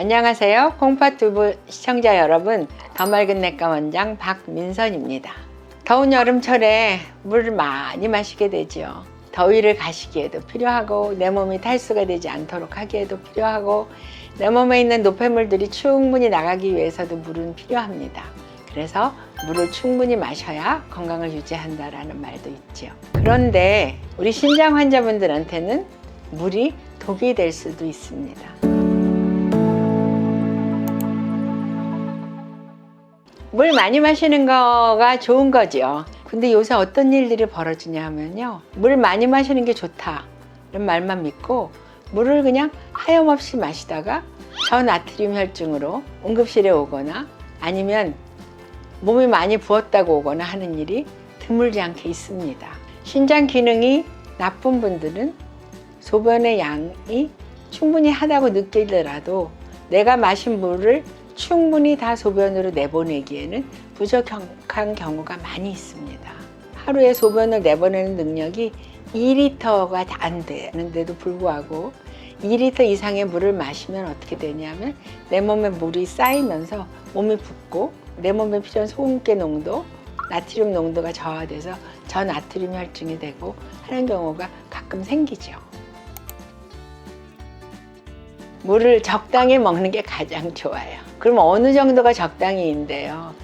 안녕하세요. 콩파튜브 시청자 여러분. 더 맑은 내과 원장 박민선입니다. 더운 여름철에 물을 많이 마시게 되죠. 더위를 가시기에도 필요하고 내 몸이 탈수가 되지 않도록 하기에도 필요하고 내 몸에 있는 노폐물들이 충분히 나가기 위해서도 물은 필요합니다. 그래서 물을 충분히 마셔야 건강을 유지한다라는 말도 있죠. 그런데 우리 신장 환자분들한테는 물이 독이 될 수도 있습니다. 물 많이 마시는 거가 좋은 거죠. 근데 요새 어떤 일들이 벌어지냐 하면요. 물 많이 마시는 게 좋다. 이런 말만 믿고 물을 그냥 하염없이 마시다가 저나트륨 혈증으로 응급실에 오거나 아니면 몸이 많이 부었다고 오거나 하는 일이 드물지 않게 있습니다. 신장 기능이 나쁜 분들은 소변의 양이 충분히 하다고 느끼더라도 내가 마신 물을 충분히 다 소변으로 내보내기에는 부족한 경우가 많이 있습니다. 하루에 소변을 내보내는 능력이 2리터가 안 되는데도 불구하고 2리터 이상의 물을 마시면 어떻게 되냐면 내 몸에 물이 쌓이면서 몸이 붓고 내 몸에 필요한 소금기 농도, 나트륨 농도가 저하돼서 저나트륨 혈증이 되고 하는 경우가 가끔 생기죠. 물을 적당히 먹는 게 가장 좋아요. 그럼 어느 정도가 적당히인데요.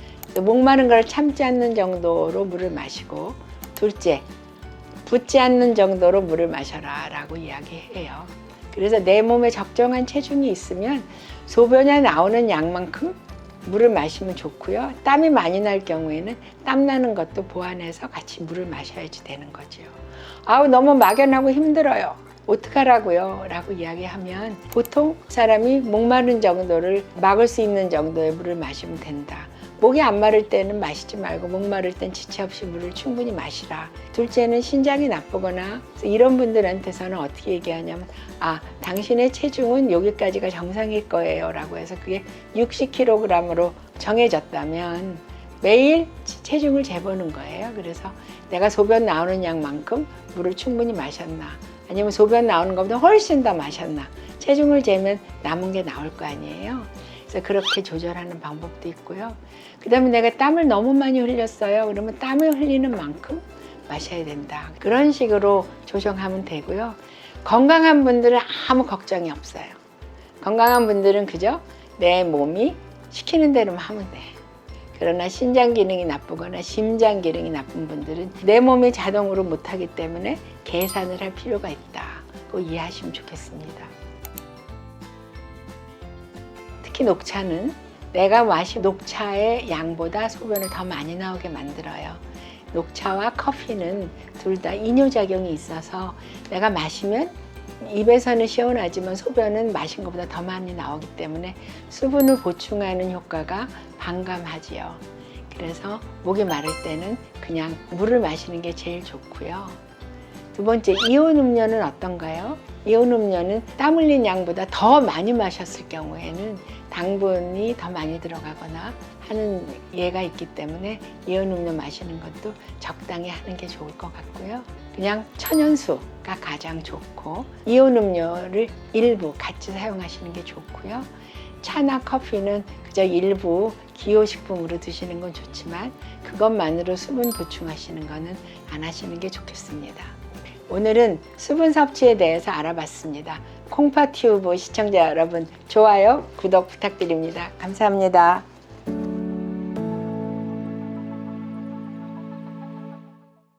목마른 걸 참지 않는 정도로 물을 마시고 둘째, 붓지 않는 정도로 물을 마셔라 라고 이야기해요. 그래서 내 몸에 적정한 체중이 있으면 소변에 나오는 양만큼 물을 마시면 좋고요. 땀이 많이 날 경우에는 땀 나는 것도 보완해서 같이 물을 마셔야지 되는 거죠. 아우 너무 막연하고 힘들어요. 어떡하라고요? 라고 이야기하면 보통 사람이 목마른 정도를 막을 수 있는 정도의 물을 마시면 된다. 목이 안 마를 때는 마시지 말고 목 마를 땐 지체 없이 물을 충분히 마시라. 둘째는 신장이 나쁘거나 이런 분들한테서는 어떻게 얘기하냐면 아 당신의 체중은 여기까지가 정상일 거예요 라고 해서 그게 60kg으로 정해졌다면 매일 체중을 재보는 거예요. 그래서 내가 소변 나오는 양만큼 물을 충분히 마셨나 아니면 소변 나오는 것보다 훨씬 더 마셨나 체중을 재면 남은 게 나올 거 아니에요. 그래서 그렇게 조절하는 방법도 있고요. 그 다음에 내가 땀을 너무 많이 흘렸어요. 그러면 땀을 흘리는 만큼 마셔야 된다. 그런 식으로 조정하면 되고요. 건강한 분들은 아무 걱정이 없어요. 건강한 분들은 그저 내 몸이 시키는 대로만 하면 돼. 그러나 신장 기능이 나쁘거나 심장 기능이 나쁜 분들은 내 몸이 자동으로 못하기 때문에 계산을 할 필요가 있다. 고 이해하시면 좋겠습니다. 특히 녹차는 내가 마신 녹차의 양보다 소변을 더 많이 나오게 만들어요. 녹차와 커피는 둘 다 이뇨작용이 있어서 내가 마시면 입에서는 시원하지만 소변은 마신 것보다 더 많이 나오기 때문에 수분을 보충하는 효과가 반감하지요. 그래서 목이 마를 때는 그냥 물을 마시는 게 제일 좋고요. 두 번째, 이온 음료는 어떤가요? 이온 음료는 땀 흘린 양보다 더 많이 마셨을 경우에는 당분이 더 많이 들어가거나 하는 예가 있기 때문에 이온 음료 마시는 것도 적당히 하는 게 좋을 것 같고요. 그냥 천연수가 가장 좋고 이온 음료를 일부 같이 사용하시는 게 좋고요. 차나 커피는 그저 일부 기호식품으로 드시는 건 좋지만 그것만으로 수분 보충하시는 거는 안 하시는 게 좋겠습니다. 오늘은 수분 섭취에 대해서 알아봤습니다. 콩파튜브 시청자 여러분, 좋아요, 구독 부탁드립니다. 감사합니다.